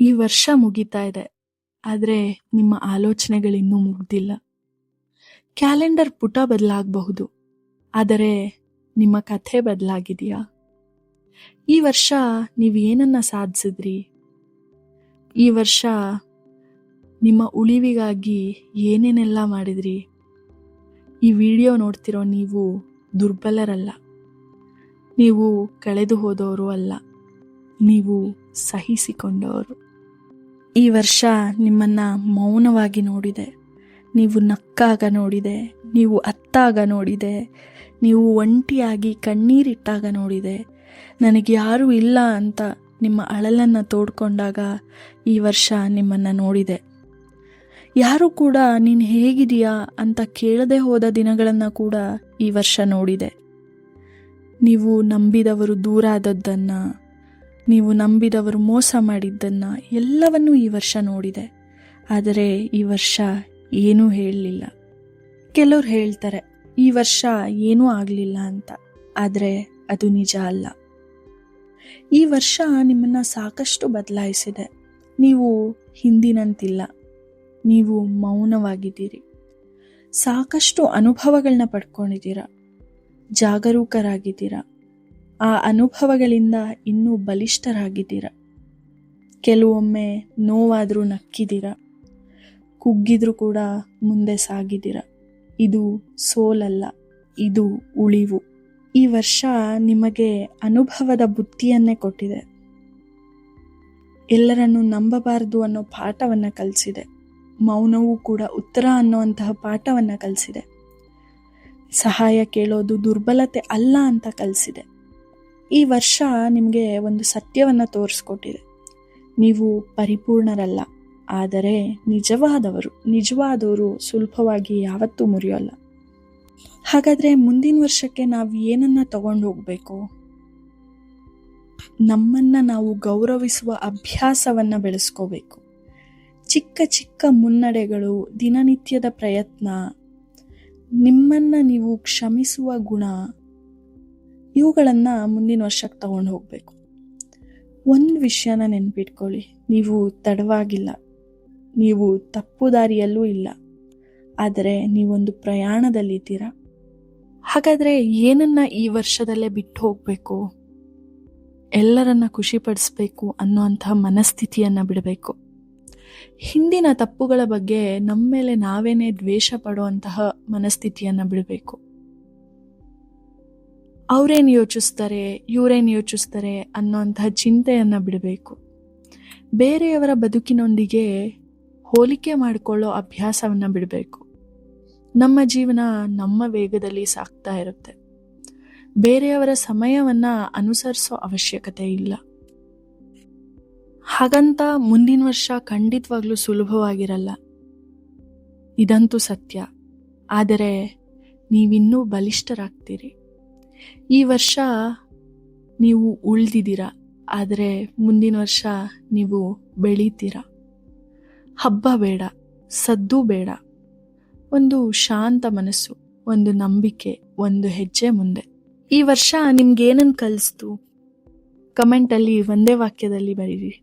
ಈ ವರ್ಷ ಮುಗಿತಾ ಇದೆ. ಆದರೆ ನಿಮ್ಮ ಆಲೋಚನೆಗಳಿನ್ನೂ ಮುಗ್ದಿಲ್ಲ. ಕ್ಯಾಲೆಂಡರ್ ಪುಟ ಬದಲಾಗಬಹುದು. ಆದರೆ ನಿಮ್ಮ ಕಥೆ ಬದಲಾಗಿದೆಯಾ? ಈ ವರ್ಷ ನೀವು ಏನನ್ನ ಸಾಧಿಸಿದ್ರಿ? ಈ ವರ್ಷ ನಿಮ್ಮ ಉಳಿವಿಗಾಗಿ ಏನೇನೆಲ್ಲ ಮಾಡಿದ್ರಿ? ಈ ವಿಡಿಯೋ ನೋಡ್ತಿರೋ ನೀವು ದುರ್ಬಲರಲ್ಲ. ನೀವು ಕಳೆದು ಹೋದವರು ಅಲ್ಲ. ನೀವು ಸಹಿಸಿಕೊಂಡವರು ಈ ವರ್ಷ ನಿಮ್ಮನ್ನ ಮೌನವಾಗಿ ನೋಡಿದೆ. ನೀವು ನಕ್ಕಾಗ ನೋಡಿದೆ, ನೀವು ಅತ್ತಾಗ ನೋಡಿದೆ, ನೀವು ಒಂಟಿಯಾಗಿ ಕಣ್ಣೀರಿಟ್ಟಾಗ ನೋಡಿದೆ. ನನಗೆ ಯಾರೂ ಇಲ್ಲ ಅಂತ ನಿಮ್ಮ ಅಳಲನ್ನು ತೋಡ್ಕೊಂಡಾಗ ಈ ವರ್ಷ ನಿಮ್ಮನ್ನು ನೋಡಿದೆ. ಯಾರು ಕೂಡ ನೀನು ಹೇಗಿದೆಯಾ ಅಂತ ಕೇಳದೆ ಹೋದ ದಿನಗಳನ್ನು ಕೂಡ ಈ ವರ್ಷ ನೋಡಿದೆ. ನೀವು ನಂಬಿದವರು ದೂರ ಆದದ್ದನ್ನು ನೀವು ನಂಬಿದವರು ಮೋಸ ಮಾಡಿದ್ದನ್ನು ಎಲ್ಲವನ್ನೂ ಈ ವರ್ಷ ನೋಡಿದೆ. ಆದರೆ ಈ ವರ್ಷ ಏನೂ ಹೇಳಲಿಲ್ಲ. ಕೆಲವ್ರು ಹೇಳ್ತಾರೆ, ಈ ವರ್ಷ ಏನೂ ಆಗಲಿಲ್ಲ ಅಂತ. ಆದರೆ ಅದು ನಿಜ ಅಲ್ಲ. ಈ ವರ್ಷ ನಿಮ್ಮನ್ನು ಸಾಕಷ್ಟು ಬದಲಾಯಿಸಿದೆ. ನೀವು ಹಿಂದಿನಂತಿಲ್ಲ. ನೀವು ಮೌನವಾಗಿದ್ದೀರಿ. ಸಾಕಷ್ಟು ಅನುಭವಗಳನ್ನ ಪಡ್ಕೊಂಡಿದ್ದೀರ. ಜಾಗರೂಕರಾಗಿದ್ದೀರ. ಆ ಅನುಭವಗಳಿಂದ ಇನ್ನೂ ಬಲಿಷ್ಠರಾಗಿದ್ದೀರ. ಕೆಲವೊಮ್ಮೆ ನೋವಾದರೂ ನಕ್ಕಿದ್ದೀರ. ಕುಗ್ಗಿದ್ರೂ ಕೂಡ ಮುಂದೆ ಸಾಗಿದ್ದೀರ. ಇದು ಸೋಲಲ್ಲ, ಇದು ಉಳಿವು. ಈ ವರ್ಷ ನಿಮಗೆ ಅನುಭವದ ಬುದ್ಧಿಯನ್ನೇ ಕೊಟ್ಟಿದೆ. ಎಲ್ಲರನ್ನು ನಂಬಬಾರದು ಅನ್ನೋ ಪಾಠವನ್ನು ಕಲಿಸಿದೆ. ಮೌನವೂ ಕೂಡ ಉತ್ತರ ಅನ್ನುವಂತಹ ಪಾಠವನ್ನು ಕಲಿಸಿದೆ. ಸಹಾಯ ಕೇಳೋದು ದುರ್ಬಲತೆ ಅಲ್ಲ ಅಂತ ಕಲಿಸಿದೆ. ಈ ವರ್ಷ ನಿಮಗೆ ಒಂದು ಸತ್ಯವನ್ನು ತೋರಿಸ್ಕೊಟ್ಟಿದೆ. ನೀವು ಪರಿಪೂರ್ಣರಲ್ಲ, ಆದರೆ ನಿಜವಾದವರು ನಿಜವಾದವರು ಸುಲಭವಾಗಿ ಯಾವತ್ತೂ ಮುರಿಯೋಲ್ಲ. ಹಾಗಾದರೆ ಮುಂದಿನ ವರ್ಷಕ್ಕೆ ನಾವು ಏನನ್ನ ತಗೊಂಡು ಹೋಗಬೇಕು ನಮ್ಮನ್ನು ನಾವು ಗೌರವಿಸುವ ಅಭ್ಯಾಸವನ್ನು ಬೆಳೆಸ್ಕೋಬೇಕು. ಚಿಕ್ಕ ಚಿಕ್ಕ ಮುನ್ನಡೆಗಳು, ದಿನನಿತ್ಯದ ಪ್ರಯತ್ನ, ನಿಮ್ಮನ್ನು ನೀವು ಕ್ಷಮಿಸುವ ಗುಣ ಇವುಗಳನ್ನು ಮುಂದಿನ ವರ್ಷಕ್ಕೆ ತಗೊಂಡು ಹೋಗಬೇಕು. ಒಂದು ವಿಷಯನ ನೆನ್ಪಿಟ್ಕೊಳ್ಳಿ. ನೀವು ತಡವಾಗಿಲ್ಲ. ನೀವು ತಪ್ಪು ದಾರಿಯಲ್ಲೂ ಇಲ್ಲ. ಆದರೆ ನೀವೊಂದು ಪ್ರಯಾಣದಲ್ಲಿದ್ದೀರಾ? ಹಾಗಾದರೆ ಏನನ್ನ ಈ ವರ್ಷದಲ್ಲೇ ಬಿಟ್ಟು ಹೋಗಬೇಕು? ಎಲ್ಲರನ್ನ ಖುಷಿಪಡಿಸ್ಬೇಕು ಅನ್ನುವಂತಹ ಮನಸ್ಥಿತಿಯನ್ನು ಬಿಡಬೇಕು. ಹಿಂದಿನ ತಪ್ಪುಗಳ ಬಗ್ಗೆ ನಮ್ಮ ಮೇಲೆ ನಾವೇನೇ ದ್ವೇಷ ಪಡುವಂತಹ ಮನಸ್ಥಿತಿಯನ್ನು ಬಿಡಬೇಕು. ಅವರೇನು ಯೋಚಿಸ್ತಾರೆ, ಇವರೇನು ಯೋಚಿಸ್ತಾರೆ ಅನ್ನೋಂತಹ ಚಿಂತೆಯನ್ನು ಬಿಡಬೇಕು. ಬೇರೆಯವರ ಬದುಕಿನೊಂದಿಗೆ ಹೋಲಿಕೆ ಮಾಡಿಕೊಳ್ಳೋ ಅಭ್ಯಾಸವನ್ನು ಬಿಡಬೇಕು. ನಮ್ಮ ಜೀವನ ನಮ್ಮ ವೇಗದಲ್ಲಿ ಸಾಗ್ತಾ ಇರುತ್ತೆ. ಬೇರೆಯವರ ಸಮಯವನ್ನು ಅನುಸರಿಸೋ ಅವಶ್ಯಕತೆ ಇಲ್ಲ. ಹಾಗಂತ ಮುಂದಿನ ವರ್ಷ ಖಂಡಿತವಾಗ್ಲೂ ಸುಲಭವಾಗಿರಲ್ಲ. ಇದಂತೂ ಸತ್ಯ. ಆದರೆ ನೀವಿನ್ನೂ ಬಲಿಷ್ಠರಾಗ್ತೀರಿ. ಈ ವರ್ಷ ನೀವು ಉಳಿದಿದ್ದೀರಾ, ಆದರೆ ಮುಂದಿನ ವರ್ಷ ನೀವು ಬೆಳೀತೀರ? ಹಬ್ಬ ಬೇಡ, ಸದ್ದು ಬೇಡ. ಒಂದು ಶಾಂತ ಮನಸ್ಸು, ಒಂದು ನಂಬಿಕೆ, ಒಂದು ಹೆಜ್ಜೆ ಮುಂದೆ. ಈ ವರ್ಷ ನಿಮ್ಗೇನನ್ನು ಕಲಿಸ್ತು? ಕಮೆಂಟಲ್ಲಿ ಒಂದೇ ವಾಕ್ಯದಲ್ಲಿ ಬರೀರಿ.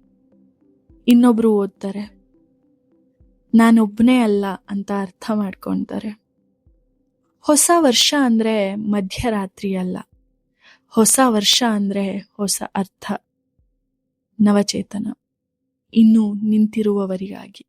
ಇನ್ನೊಬ್ರು ಓದ್ತಾರೆ. ನಾನೊಬ್ಬನೇ ಅಲ್ಲ ಅಂತ ಅರ್ಥ ಮಾಡ್ಕೊಳ್ತಾರೆ ಹೊಸ ವರ್ಷ ಅಂದರೆ ಮಧ್ಯರಾತ್ರಿ ಅಲ್ಲ. ಹೊಸ ವರ್ಷ ಅಂದರೆ ಹೊಸ ಅರ್ಥ. ನವಚೇತನ. ಇನ್ನು ನಿಂತಿರುವವರಿಗಾಗಿ.